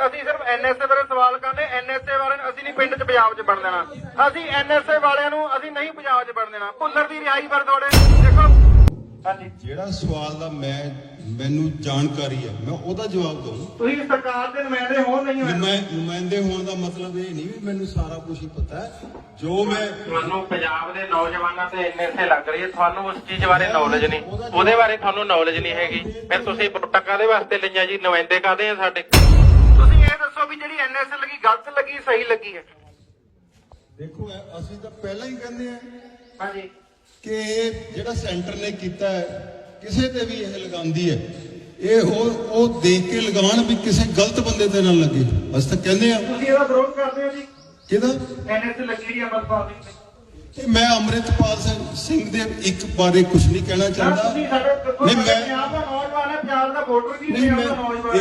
ਅਸੀਂ ਸਿਰਫ ਐਨਐਸਏ ਬਾਰੇ ਸਵਾਲ ਕਰਨੇ ਐਨਐਸਏ ਵਾਲਿਆਂ ਨੂੰ ਅਸੀਂ ਨਹੀਂ ਪਿੰਡ 'ਚ ਪੰਜਾਬ 'ਚ ਵੜਨ ਦੇਣਾ ਅਸੀਂ ਐਨਐਸਏ ਵਾਲਿਆਂ ਨੂੰ ਅਸੀਂ ਨਹੀਂ ਪੰਜਾਬ 'ਚ ਵੜਨ ਦੇਣਾ ਭੁੱਲਰ ਦੀ ਰਿਹਾਈ ਪਰ ਤੁਹਾਡੇ ਦੇਖੋ। ਹਾਂਜੀ। ਜਿਹੜਾ ਸਵਾਲ ਦਾ ਮੈਂ ਮੈਨੂੰ ਜਾਣਕਾਰੀ ਹੈ। ਮੈਂ ਉਹਦਾ ਜਵਾਬ ਦਊਂ। ਤੁਸੀਂ ਸਰਕਾਰ ਦੇ ਨੁਮਾਇੰਦੇ ਹੋ ਨਹੀਂ ਹੋਏ। ਨੁਮਾਇ- ਨੁਮਾਇੰਦੇ ਹੋਣ ਦਾ ਮਤਲਬ ਇਹ ਨਹੀਂ ਵੀ ਮੈਨੂੰ ਸਾਰਾ ਕੁਝ ਹੀ ਪਤਾ ਹੈ। ਜੋ ਮੈਂ ਤੁਹਾਨੂੰ ਪੰਜਾਬ ਦੇ ਨੌਜਵਾਨਾਂ ਤੇ ਐਨਐਸਏ ਲੱਗ ਰਹੀ ਹੈ ਤੁਹਾਨੂੰ ਉਸ ਚੀਜ਼ ਬਾਰੇ ਨੌਲੇਜ ਨਹੀਂ। ਉਹਦੇ ਬਾਰੇ ਤੁਹਾਨੂੰ ਨੌਲੇਜ ਨਹੀਂ ਹੈਗੀ। ਫਿਰ ਤੁਸੀਂ ਵੋਟਾਂ ਕਾਦੇ ਵਾਸਤੇ ਲਈਆਂ ਜੀ? ਨੁਮਾਇੰਦੇ ਕਾਦੇ ਆ ਸਾਡੇ? ਤੁਸੀਂ ਇਹ ਦੱਸੋ ਵੀ ਜਿਹੜੀ ਐਨਐਸਏ ਲੱਗੀ ਗਲਤ ਲੱਗੀ ਸਹੀ ਲੱਗੀ ਹੈ। ਦੇਖੋ ਅਸੀਂ ਤਾਂ ਪਹਿਲਾਂ ਹੀ ਕਹਿੰਦੇ ਆ ਹਾਂਜੀ। ਕਿ ਜਿਹੜਾ ਸੈਂਟਰ ਨੇ ਕੀਤਾ ਹੈ ਕਿਸੇ ਤੇ ਵੀ ਇਹ ਲਗਾਉਂਦੀ ਹੈ। ਇਹ ਉਹ ਉਹ ਦੇਖ ਕੇ ਲਗਾਉਣ ਵੀ ਕਿਸੇ ਗਲਤ ਬੰਦੇ ਤੇ ਨਾ ਲੱਗੇ। ਅਸੀਂ ਤਾਂ ਕਹਿੰਦੇ ਆ ਤੁਸੀਂ ਇਹਦਾ ਵਿਰੋਧ ਕਰਦੇ ਹੋ ਜੀ? ਕਿਹਦਾ? ਐਨਐਸਏ ਲੱਗੀ ਜੀ ਅਮਰਪਾਲ ਸਿੰਘ ਤੇ ਮੈਂ ਅੰਮ੍ਰਿਤਪਾਲ ਸਿੰਘ- ਦੇ ਇੱਕ ਬਾਰੇ ਕੁਝ ਨਹੀਂ ਕਹਿਣਾ ਚਾਹੁੰਦਾ। ਨਹੀਂ ਮੈਂ ਪੰਜਾਬ ਦਾ ਨੌਜਵਾਨ ਹੈ ਪੰਜਾਬ ਦਾ ਵੋਟਰ ਵੀ ਨਹੀਂ, ਮੈਂ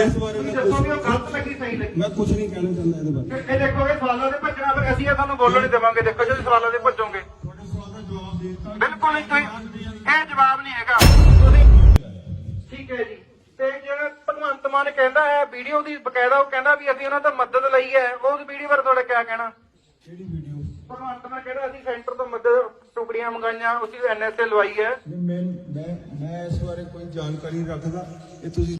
ਇਸ ਬਾਰੇ ਮੈਂ ਕੁਝ ਨਹੀਂ ਕਹਿਣਾ ਚਾਹੁੰਦਾ ਇਹਦੇ ਬਾਰੇ। ਇਹ ਦੇਖੋਗੇ ਸਵਾਲਾਂ ਦੇ ਭੱਜਣਾ ਫਿਰ ਅਸੀਂ ਤੁਹਾਨੂੰ ਬੋਲਣ ਨਹੀਂ ਦੇਵਾਂਗੇ। ਦੇਖੋ ਜੇ ਸਵਾਲਾਂ ਦੇ ਭੱਜੋਗੇ ਤੁਹਾਡੇ ਸਵਾਲ ਦਾ ਜਵਾਬ ਦੇ ਦਿੱਤਾ ਬਿਲਕੁਲ ਨਹੀਂ ਤੁਸੀਂ ਇਹ ਜਵਾਬ ਨਹੀਂ ਹੈਗਾ। ਠੀਕ ਹੈ ਜੀ। ਤੇ ਜਿਹੜਾ ਭਗਵੰਤ ਮਾਨ ਕਹਿੰਦਾ ਹੈ ਵੀਡੀਓ ਦੀ ਬਕਾਇਦਾ ਉਹ ਕਹਿੰਦਾ ਵੀ ਅਸੀਂ ਉਹਨਾਂ ਤੋਂ ਮਦਦ ਲਈ ਹੈ। ਉਸ ਵੀਡੀਓ ਬਾਰੇ ਤੁਹਾਡਾ ਕੀ ਕਹਿਣਾ? ਕਿਹੜੀ ਵੀਡੀਓ? ਭਗਵੰਤ ਮਾਨ ਕਹਿੰਦਾ ਅਸੀਂ ਸੈਂਟਰ ਤੋਂ ਮਦਦ ਟੁਕੜੀਆਂ ਮੰਗਾਈਆਂ ਉਸੇ ਐਨਐਸਏ ਲਵਾਈ ਹੈ। ਮੈਂ ਮੈਂ ਮੈਂ ਇਸ ਬਾਰੇ ਕੋਈ ਜਾਣਕਾਰੀ ਰੱਖਦਾ। ਇਹ ਤੁਸੀਂ